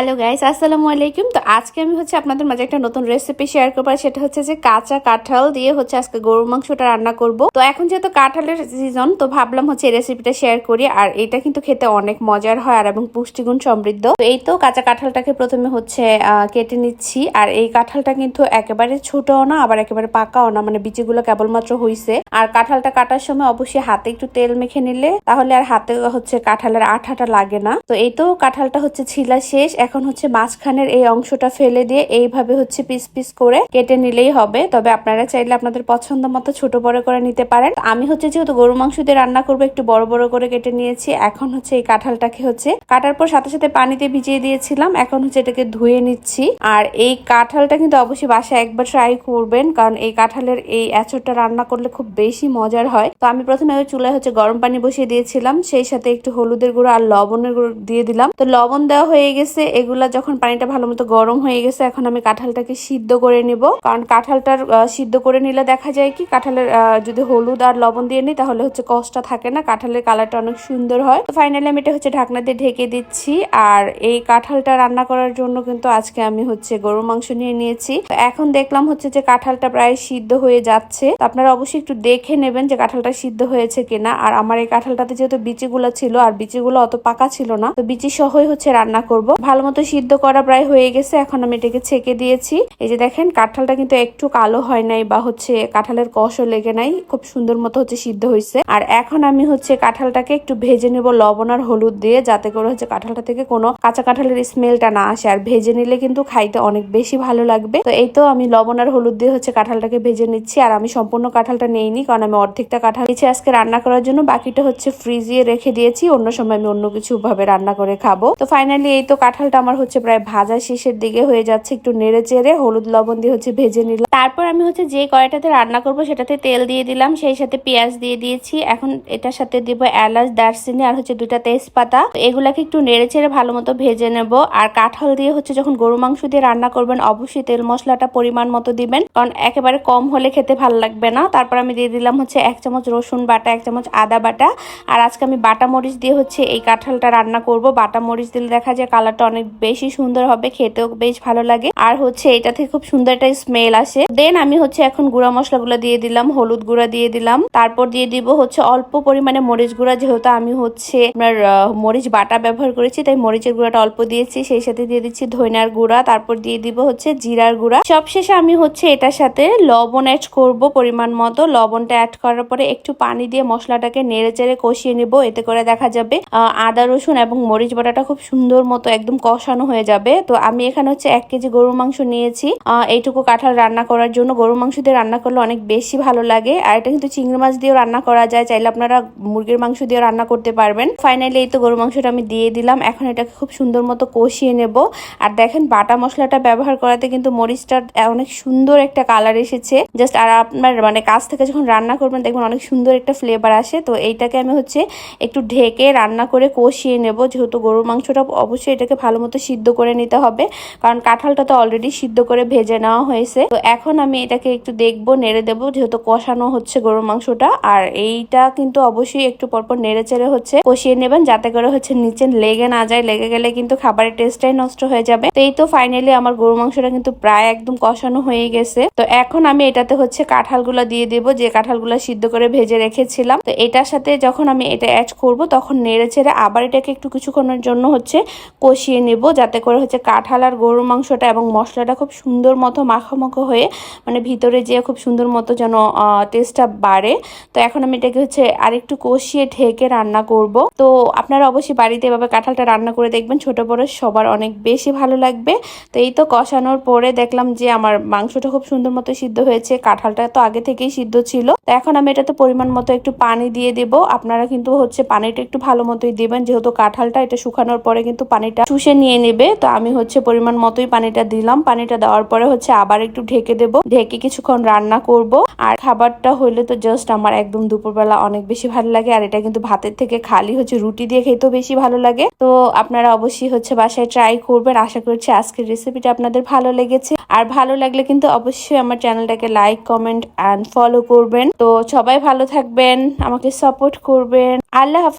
Hello guys, আসসালামু আলাইকুম। তো আজকে আমি হচ্ছে আপনাদের মাঝে একটা নতুন রেসিপি শেয়ার করব সেটা হচ্ছে যে কাঁচা কাঁঠাল দিয়ে হচ্ছে আজকে গরুর মাংসটা রান্না করব। তো এখন যেহেতু কাঁঠালের সিজন তো ভাবলাম হচ্ছে এই রেসিপিটা শেয়ার করি, আর এটা কিন্তু খেতে অনেক মজার হয়, আর এবং পুষ্টিগুণ সমৃদ্ধ। তো এই তো কাঁচা কাঁঠালটাকে প্রথমে হচ্ছে কেটে নিচ্ছি, আর এই কাঁঠালটা কিন্তু একেবারে ছোটও না, আবার একেবারে পাকাও না মানে বিচিগুলো কেবলমাত্র হইছে। আর কাঁঠালটা কাটার সময় অবশ্যই হাতে একটু তেল মেখে নিলে, তাহলে আর হাতে হচ্ছে কাঁঠালের আঠাটা লাগে না। তো এই তো কাঁঠালটা হচ্ছে ছিলা শেষ এখন হচ্ছে মাঝখানের এই অংশটা ফেলে দিয়ে এইভাবে হচ্ছে পিস পিস করে কেটে নিলেই হবে। তবে আপনারা চাইলে আপনাদের পছন্দ মতো ছোট বড় করে নিতে পারেন। আমি হচ্ছে যেহেতু গরু মাংস দিয়ে রান্না করব, একটু বড় বড় করে কেটে নিয়েছি। এখন হচ্ছে এই কাঁঠালটাকে হচ্ছে কাটার পর সাথে সাথে পানিতে ভিজিয়ে দিয়েছিলাম। এখন হচ্ছে এটাকে ধুয়ে নিচ্ছি। আর এই কাঁঠালটা কিন্তু অবশ্যই বাসায় একবার ট্রাই করবেন, কারণ এই কাঁঠালের এই এঁচড়টা রান্না করলে খুব বেশি মজার হয়। তো আমি প্রথমে ওই চুলায় হচ্ছে গরম পানি বসিয়ে দিয়েছিলাম। সেই সাথে একটু হলুদের গুঁড়ো আর লবণের গুঁড়ো দিয়ে দিলাম। তো লবণ দেওয়া হয়ে গেছে। এগুলা যখন পানিটা ভালো মতো গরম হয়ে গেছে, এখন আমি কাঁঠালটাকে সিদ্ধ করে নিব। কারণ কাঁঠালটার সিদ্ধ করে নিলে দেখা যায় কি, কাঁঠালের যদি হলুদ আর লবণ দিয়ে নিই, তাহলে হচ্ছে কষ্টটা থাকে না, কাঁঠালের কালারটা অনেক সুন্দর হয়। তো ফাইনালি আমি এটা হচ্ছে ঢাকনা দিয়ে ঢেকে দিচ্ছি, আর এই কাঁঠালটা রান্না করার জন্য কিন্তু আজকে আমি হচ্ছে গরুর মাংস নিয়ে নিয়েছি। তো এখন দেখলাম হচ্ছে যে কাঁঠালটা প্রায় সিদ্ধ হয়ে যাচ্ছে। তো আপনারা অবশ্যই একটু দেখে নেবেন যে কাঁঠালটা সিদ্ধ হয়েছে কিনা। আর আমার এই কাঁঠালটাতে যেহেতু বিচিগুলো ছিল, আর বিচিগুলো অত পাকা ছিল না, তো বিচি সহই হচ্ছে রান্না করব। ভালো মতো সিদ্ধ করা প্রায় হয়ে গেছে, এখন আমি এটাকে ছেঁকে দিয়েছি। এই যে দেখেন, কাঁঠালটা কিন্তু একটু কালো হয় নাই বা হচ্ছে কাঁঠালের কষও লেগে নাই, খুব সুন্দর মতো হচ্ছে সিদ্ধ হয়েছে। আর এখন আমি হচ্ছে কাঁঠালটাকে একটু ভেজে নেব লবণ আর হলুদ দিয়ে, যাতে করে হচ্ছে কাঁঠালটা থেকে কোনো কাঁচা কাঁঠালের স্মেলটা না আসে। আর ভেজে নিলে কিন্তু খাইতে অনেক বেশি ভালো লাগবে। তো এই তো আমি লবণ আর হলুদ দিয়ে হচ্ছে কাঁঠালটাকে ভেজে নিচ্ছি, আর আমি সম্পূর্ণ কাঁঠালটা নেইনি, কারণ আমি অর্ধেকটা কাঁঠাল নিচ্ছি আজকে রান্না করার জন্য। বাকিটা হচ্ছে ফ্রিজিয়ে রেখে দিয়েছি, অন্য সময় আমি অন্য কিছু ভাবে রান্না করে খাব। তো ফাইনালি এই তো কাঁঠালটা আমার হচ্ছে প্রায় ভাজা শেষের দিকে হয়ে যাচ্ছে, একটু নেড়ে চেড়ে হলুদ লবণ দিয়ে হচ্ছে ভেজে নিলাম। তারপর আমি হচ্ছে যে কড়াইটাতে রান্না করব সেটাতে তেল দিয়ে দিলাম, সেই সাথে পেঁয়াজ দিয়ে দিয়েছি। এখন এটার সাথে দিব এলাচ, দারচিনি আর হচ্ছে দুটা তেজপাতা। এগুলাকে একটু নেড়ে চেড়ে ভালো মতো ভেজে নেব। আর কাঁঠাল দিয়ে হচ্ছে যখন গরু মাংস দিয়ে রান্না করবেন, অবশ্যই তেল মশলাটা পরিমাণ মতো দিবেন। কারণ একেবারে কম হলে খেতে ভালো লাগবে না। তারপর আমি দিয়ে দিলাম হচ্ছে এক চামচ রসুন বাটা, এক চামচ আদা বাটা। আর আজকে আমি বাটা মরিচ দিয়ে হচ্ছে এই কাঁঠালটা রান্না করব। বাটা মরিচ দিলে দেখা যায় কালারটা অনেক বেশি সুন্দর হবে, খেতেও বেশ ভালো লাগে। আর হচ্ছে এটা থেকে খুব সুন্দর একটা স্মেল আসে। দেন আমি হচ্ছে এখন গুঁড়া মশলাগুলো দিয়ে দিলাম, হলুদ গুঁড়া দিয়ে দিলাম। তারপর দিয়ে দিব হচ্ছে অল্প পরিমাণে মরিচ গুঁড়া, যেহেতু আমি হচ্ছে আপনার মরিচ বাটা ব্যবহার করেছি, তাই মরিচের গুঁড়াটা অল্প দিয়েছি। সেই সাথে দিয়ে দিচ্ছি ধনিয়ার গুঁড়া, তারপর দিয়ে দিব হচ্ছে জিরার গুঁড়া। সবশেষে আমি হচ্ছে এটার সাথে লবণ অ্যাড করব পরিমাণ মতো। লবণটা অ্যাড করার পরে একটু পানি দিয়ে মশলাটাকে নেড়ে চেড়ে কষিয়ে নিব, এতে করে দেখা যাবে আদা, রসুন এবং মরিচ বাটাটা খুব সুন্দর মতো একদম কষানো হয়ে যাবে। তো আমি এখানে হচ্ছে এক কেজি গরুর মাংস নিয়েছি। এইটুকু কাঁঠাল রান্না করার জন্য গরুর মাংস দিয়ে রান্না করলে অনেক বেশি ভালো লাগে। আর এটা কিন্তু চিংড়ি মাছ দিয়েও রান্না করা যায়। চাইলে আপনারা মুরগির মাংস দিয়েও রান্না করতে পারবেন। ফাইনালি এই তো গরুর মাংসটা আমি দিয়ে দিলাম। এখন এটাকে খুব সুন্দর মতো কষিয়ে নেব। আর দেখেন বাটা মশলাটা ব্যবহার করাতে কিন্তু মরিচটার অনেক সুন্দর একটা কালার এসেছে। জাস্ট আর আপনার মানে কাছ থেকে যখন রান্না করবেন দেখবেন অনেক সুন্দর একটা ফ্লেভার আসে। তো এইটাকে আমি হচ্ছে একটু ঢেকে রান্না করে কষিয়ে নেব। যেহেতু গরুর মাংসটা অবশ্যই এটাকে ভালো মতো সিদ্ধ করে নিতে হবে। কারণ কাঁঠালটা তো অলরেডি সিদ্ধ করে ভেজে নেওয়া হয়েছে। তো এখন আমি এটাকে একটু দেখব, নেড়ে দেবো, যেহেতু কষানো হচ্ছে গরুর মাংসটা। আর এইটা কিন্তু অবশ্যই একটু পরপর নেড়ে চেড়ে হচ্ছে। কষিয়ে নেবেন যাতে করে হচ্ছে নিচে লেগে না যায়। লেগে গেলে কিন্তু খাবারের টেস্টটাই নষ্ট হয়ে যাবে। তো এই তো ফাইনালি আমার গরু মাংসটা কিন্তু প্রায় একদম কষানো হয়ে গেছে। তো এখন আমি এটাতে হচ্ছে কাঁঠালগুলো দিয়ে দেব। যে কাঁঠালগুলো সিদ্ধ করে ভেজে রেখেছিলাম। তো এটার সাথে যখন আমি এটা অ্যাড করব, তখন নেড়ে চেড়ে আবার এটাকে একটু কিছুক্ষণের জন্য হচ্ছে কষিয়ে নেব যাতে করে হচ্ছে কাঁঠাল আর গরুর মাংসটা এবং মশলাটা খুব সুন্দর মতো মাখামাখো হয়ে মানে ভিতরে যেয়ে খুব সুন্দর মতো যেন টেস্টটা বাড়ে। তো এখন আমি এটাকে হচ্ছে আরেকটু কষিয়ে ঢেকে রান্না করব। তো আপনারা অবশ্যই বাড়িতে এভাবে কাঁঠালটা রান্না করে দেখবেন, ছোট বড় সবার অনেক বেশি ভালো লাগবে। তো এই তো কষানোর পরে দেখলাম যে আমার মাংসটা খুব সুন্দর মতো সিদ্ধ হয়েছে, কাঁঠালটা তো আগে থেকেই সিদ্ধ ছিল। তো এখন আমি এটাতে পরিমাণ মতো একটু পানি দিয়ে দেব। আপনারা কিন্তু হচ্ছে পানিটা একটু ভালো মতোই দিবেন, যেহেতু কাঁঠালটা এটা শুকানোর পরে কিন্তু পানিটা শুষে নিয়ে নেবে। তো আমি হচ্ছে পরিমাণ মতোই পানিটা দিলাম। পানিটা দেওয়ার পরে হচ্ছে আবার একটু ঢেকে দেব। ঢেকে কিছুক্ষণ রান্না করব। আর খাবারটা হইলে তো জাস্ট আমার একদম দুপুরবেলা অনেক বেশি ভালো লাগে। আর এটা কিন্তু ভাতের থেকে খালি হচ্ছে রুটি দিয়ে খেতেও বেশি ভালো লাগে। তো আপনারা অবশ্যই হচ্ছে বাসায় ট্রাই করবেন। আশা করছি আজকের রেসিপিটা আপনাদের ভালো লেগেছে। আর ভালো লাগলে কিন্তু অবশ্যই আমার চ্যানেলটাকে লাইক কমেন্ট অ্যান্ড ফলো করবেন। তো সবাই ভালো থাকবেন। আমাকে সাপোর্ট করবেন। আল্লাহ হাফিজ।